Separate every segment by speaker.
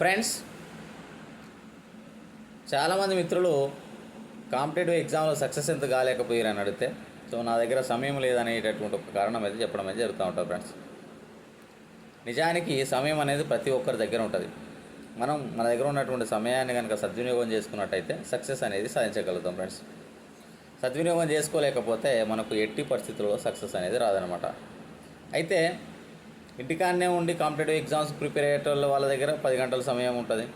Speaker 1: Friends చాలామంది మిత్రులు competitive ఎగ్జామ్లో సక్సెస్ ఎంత కాలేకపోయారు అని అడిగితే సో నా దగ్గర సమయం లేదనేటటువంటి ఒక కారణం అయితే చెప్పడం అయితే జరుగుతూ ఉంటుంది ఫ్రెండ్స్ నిజానికి సమయం అనేది ప్రతి ఒక్కరి దగ్గర ఉంటుంది. మనం మన దగ్గర ఉన్నటువంటి సమయాన్ని కనుక సద్వినియోగం చేసుకున్నట్టయితే సక్సెస్ అనేది సాధించగలుగుతాం ఫ్రెండ్స్ సద్వినియోగం చేసుకోలేకపోతే మనకు ఎట్టి పరిస్థితుల్లో సక్సెస్ అనేది రాదనమాట అయితే ఇంటికాడనే ఉండి కాంపిటేటివ్ ఎగ్జామ్స్ ప్రిపేర్ అయ్యేటోళ్ళ వాళ్ళ దగ్గర పది గంటల సమయం ఉంటుంది.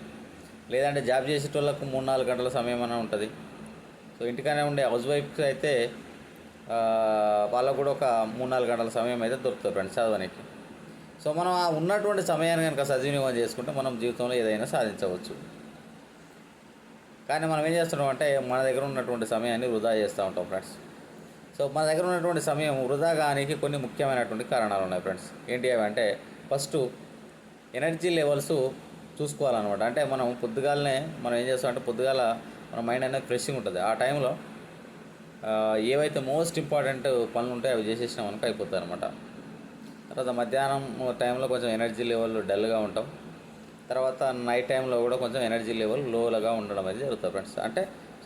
Speaker 1: లేదంటే జాబ్ చేసేటోళ్ళకు మూడు నాలుగు గంటల సమయం అనే ఉంటుంది. సో ఇంటికాడనే ఉండే హౌస్ వైఫ్స్ అయితే వాళ్ళకు కూడా ఒక మూడు నాలుగు గంటల సమయం అయితే దొరుకుతుంది ఫ్రెండ్స్ చదవడానికి సో మనం ఆ ఉన్నటువంటి సమయాన్ని కనుక సద్వినియోగం చేసుకుంటే మనం జీవితంలో ఏదైనా సాధించవచ్చు. కానీ మనం ఏం చేస్తున్నాం అంటే మన దగ్గర ఉన్నటువంటి సమయాన్ని వృధా చేస్తూ ఉంటాం ఫ్రెండ్స్. సో మన దగ్గర ఉన్నటువంటి సమయం వృధా కానికి కొన్ని ముఖ్యమైనటువంటి కారణాలు ఉన్నాయి ఫ్రెండ్స్. ఏంటి అవి అంటే ఫస్ట్ ఎనర్జీ లెవెల్స్ చూసుకోవాలన్నమాట. అంటే మనం పొద్దుగాలనే మనం ఏం చేస్తాం అంటే పొద్దుగాల మన మైండ్ అనేది ఫ్రెష్గా ఉంటుంది. ఆ టైంలో ఏవైతే మోస్ట్ ఇంపార్టెంట్ పనులు ఉంటాయో అవి చేసేసినాం అనుకో అయిపోతుంది అనమాట తర్వాత మధ్యాహ్నం టైంలో కొంచెం ఎనర్జీ లెవెల్ డల్గా ఉంటాం. తర్వాత నైట్ టైంలో కూడా కొంచెం ఎనర్జీ లెవెల్ లోలుగా ఉండడం అనేది జరుగుతుంది ఫ్రెండ్స్. అంటే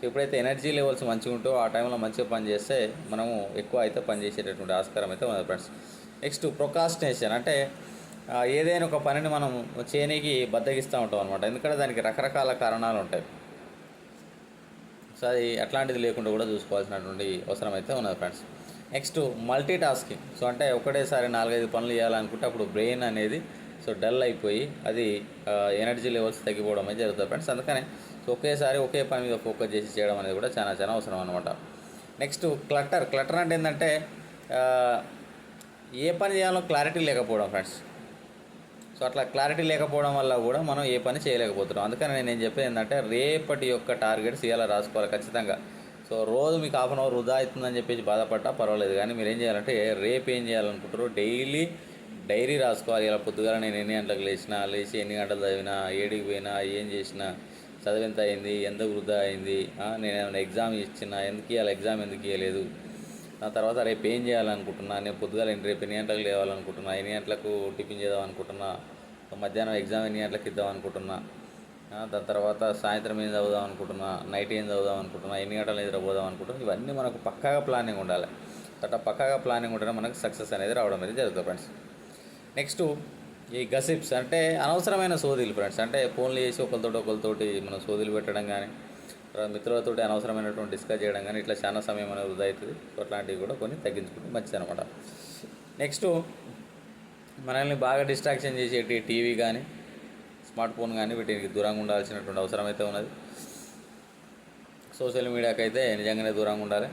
Speaker 1: ఎప్పుడైతే ఎనర్జీ లెవెల్స్ మంచిగా ఉంటో ఆ టైంలో మంచిగా పని చేస్తే మనము ఎక్కువ అయితే పని చేసేటటువంటి ఆస్కారం అయితే ఉంది ఫ్రెండ్స్. నెక్స్ట్ ప్రొకాస్టినేషన్ అంటే ఏదైనా ఒక పనిని మనం చేయనీకి బద్దగిస్తూ ఉంటాం అనమాట ఎందుకంటే దానికి రకరకాల కారణాలు ఉంటాయి. సో అది అట్లాంటిది లేకుండా కూడా చూసుకోవాల్సినటువంటి అవసరం అయితే ఉన్నది friends. Next multitasking so అంటే ఒకటేసారి నాలుగైదు పనులు చేయాలనుకుంటే అప్పుడు బ్రెయిన్ అనేది సో డల్ అయిపోయి అది ఎనర్జీ లెవెల్స్ తగ్గిపోవడం అనేది జరుగుతుంది ఫ్రెండ్స్. అందుకనే ఒకేసారి ఒకే పని మీద ఫోకస్ చేసి చేయడం అనేది కూడా చాలా చాలా అవసరం అనమాట నెక్స్ట్ క్లటర్. క్లటర్ అంటే ఏంటంటే ఏ పని చేయాలో క్లారిటీ లేకపోవడం ఫ్రెండ్స్. సో అట్లా క్లారిటీ లేకపోవడం వల్ల కూడా మనం ఏ పని చేయలేకపోతున్నాం. అందుకని నేను ఏం చెప్పేది ఏంటంటే రేపటి యొక్క టార్గెట్స్ ఇలా రాసుకోవాలి ఖచ్చితంగా. సో రోజు మీకు హాఫ్ అన్ అవర్ వృధా అవుతుందని చెప్పేసి బాధపడ్డా పర్వాలేదు. కానీ మీరు ఏం చేయాలంటే రేపు ఏం చేయాలనుకుంటారు డైలీ డైరీ రాసుకోవాలి. ఇలా పొద్దుగాల నేను ఎన్ని గంటలకు లేచినా లేచి ఎన్ని గంటలు చదివినా ఏడికి పోయినా ఏం చేసినా చదివి ఎంత అయింది ఎంత వృధా అయింది నేను ఏమైనా ఎగ్జామ్ ఇచ్చినా? ఎందుకు ఇవ్వాలి ఎగ్జామ్ ఎందుకు ఇవ్వలేదు ఆ తర్వాత రేపు ఏం చేయాలనుకుంటున్నా? నేను పొద్దుగాల రేపు ఎన్ని గంటలకు లేవాలనుకుంటున్నా? ఎన్ని గంటలకు టిఫిన్ చేద్దాం అనుకుంటున్నా మధ్యాహ్నం ఎగ్జామ్ ఎన్ని గంటలకు ఇద్దాం అనుకుంటున్నా దాని తర్వాత సాయంత్రం ఏం చదువుదాం అనుకుంటున్నా నైట్ ఏం చదువుదాం అనుకుంటున్నా ఎన్ని గంటలు నిద్రపోదాం అనుకుంటున్నా ఇవన్నీ మనకు పక్కాగా ప్లానింగ్ ఉండాలి. అట్లా పక్కాగా ప్లానింగ్ ఉంటేనే మనకు సక్సెస్ అనేది రావడం అనేది జరుగుతుంది ఫ్రెండ్స్. నెక్స్ట్ ఈ గసిప్స్ అంటే అనవసరమైన సోదీలు ఫ్రెండ్స్ అంటే ఫోన్లు చేసి ఒకరితోటి ఒకరితోటి మనం సోదీలు పెట్టడం కానీ మిత్రులతో అనవసరమైనటువంటి డిస్కస్ చేయడం కానీ ఇట్లా చాలా సమయం అనేది వృధా అవుతుంది. అట్లాంటివి కూడా కొన్ని తగ్గించుకుంటే మంచిది అనమాట నెక్స్ట్ మనల్ని బాగా డిస్ట్రాక్షన్ చేసేటి టీవీ కానీ స్మార్ట్ ఫోన్ కానీ వీటికి దూరంగా ఉండాల్సినటువంటి అవసరం అయితే ఉన్నది. సోషల్ మీడియాకి అయితే నిజంగానే దూరంగా ఉండాలి.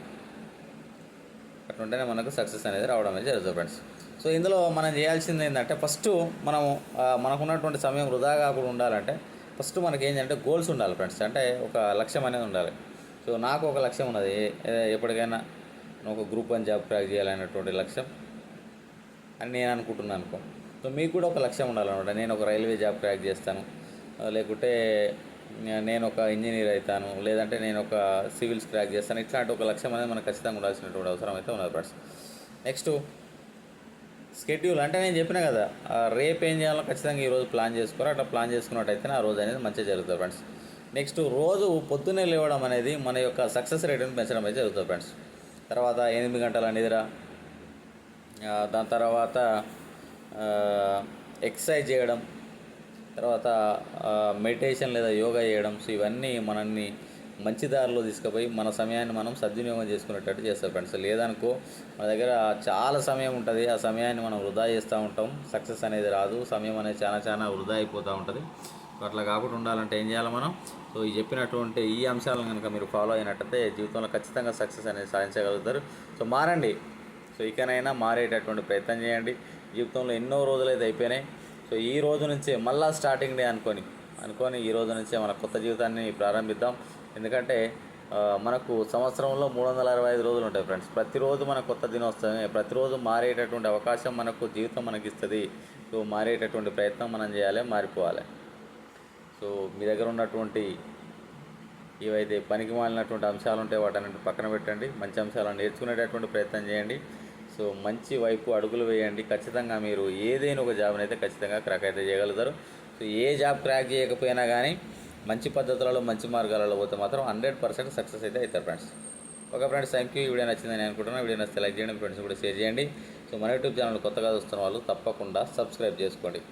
Speaker 1: అట్లుంటేనే మనకు సక్సెస్ అనేది రావడం అనేది జరుగుతుంది ఫ్రెండ్స్ సో ఇందులో మనం చేయాల్సింది ఏంటంటే ఫస్ట్ మనము మనకున్నటువంటి సమయం వృధా కాకుండా ఉండాలంటే ఫస్ట్ మనకి ఏంటంటే గోల్స్ ఉండాలి ఫ్రెండ్స్. అంటే ఒక లక్ష్యం అనేది ఉండాలి. సో నాకు ఒక లక్ష్యం ఉన్నది. ఏ- ఎప్పటికైనా ఒక గ్రూప్ వన్ జాబ్ క్రాక్ చేయాలనేటువంటి లక్ష్యం అని నేను అనుకుంటున్నాను అనుకో. సో మీకు కూడా ఒక లక్ష్యం ఉండాలన్నమాట. నేను ఒక రైల్వే జాబ్ క్రాక్ చేస్తాను. లేకుంటే నేను ఒక ఇంజనీర్ అవుతాను లేదంటే నేను ఒక సివిల్స్ క్రాక్ చేస్తాను. ఇట్లాంటి ఒక లక్ష్యం అనేది మనకు ఖచ్చితంగా ఉండాల్సినటువంటి అవసరం అయితే ఉన్నది ఫ్రెండ్స్. నెక్స్ట్ స్కెడ్యూల్ అంటే నేను చెప్పిన కదా రేపు ఏం చేయాలో ఖచ్చితంగా ఈరోజు ప్లాన్ చేసుకోరు అట్లా ప్లాన్ చేసుకున్నట్టయితే ఆ రోజు అనేది మంచిగా జరుగుతుంది ఫ్రెండ్స్ నెక్స్ట్ రోజు పొద్దున్నే లేవడం అనేది మన యొక్క సక్సెస్ రేట్ని పెంచడం అయితే జరుగుతుంది ఫ్రెండ్స్ తర్వాత ఎనిమిది గంటల నిద్ర దాని తర్వాత ఎక్సర్సైజ్ చేయడం తర్వాత మెడిటేషన్ లేదా యోగా చేయడం సో ఇవన్నీ మనల్ని మంచి దారిలో తీసుకుపోయి మన సమయాన్ని మనం సద్వినియోగం చేసుకునేటట్టు చేస్తాం ఫ్రెండ్స్. లేదనుకో మన దగ్గర చాలా సమయం ఉంటుంది. ఆ సమయాన్ని మనం వృధా చేస్తూ ఉంటాం. సక్సెస్ అనేది రాదు. సమయం అనేది చాలా చాలా వృధా అయిపోతూ ఉంటుంది. అట్లా కాకుండా ఉండాలంటే ఏం చేయాలి మనం? సో ఈ చెప్పినటువంటి ఈ అంశాలను కనుక మీరు ఫాలో అయినట్టయితే జీవితంలో ఖచ్చితంగా సక్సెస్ అనేది సాధించగలుగుతారు. సో మారండి. సో ఇకనైనా మారేటటువంటి ప్రయత్నం చేయండి. జీవితంలో ఎన్నో రోజులైతే అయిపోయినాయి. సో ఈ రోజు నుంచే మళ్ళా స్టార్టింగ్ డే అనుకొని అనుకొని ఈ రోజు నుంచే మన కొత్త జీవితాన్ని ప్రారంభిద్దాం. ఎందుకంటే మనకు సంవత్సరంలో మూడు వందల అరవై ఐదు రోజులు ఉంటాయి ఫ్రెండ్స్. ప్రతిరోజు మన కొత్త దినోత్సవమే ప్రతిరోజు మారేటటువంటి అవకాశం మనకు జీవితం మనకి ఇస్తుంది సో మారేటటువంటి ప్రయత్నం మనం చేయాలి మారిపోవాలి. సో మీ దగ్గర ఉన్నటువంటి ఏవైతే పనికి మాలినటువంటి అంశాలు ఉంటే వాటన్నిటి పక్కన పెట్టండి. మంచి అంశాలను నేర్చుకునేటటువంటి ప్రయత్నం చేయండి. సో మంచి వైపు అడుగులు వేయండి. ఖచ్చితంగా మీరు ఏదైనా ఒక జాబ్ని అయితే ఖచ్చితంగా క్రాక్ అయితే చేయగలుగుతారు. సో ఏ జాబ్ క్రాక్ చేయకపోయినా కానీ మంచి పద్ధతులలో మంచి మార్గాలలో పోతే మాత్రం హండ్రెడ్ పర్సెంట్ సక్సెస్ అయితే అవుతారు friends. Okay friends thank you. Video నచ్చిందని అనుకుంటున్నాను వీడియో నచ్చితే లైక్ చేయండి ఫ్రెండ్స్ కూడా షేర్ చేయండి. సో మన యూట్యూబ్ ఛానల్ కొత్తగా చూస్తున్న వాళ్ళు తప్పకుండా సబ్స్క్రైబ్ చేసుకోండి.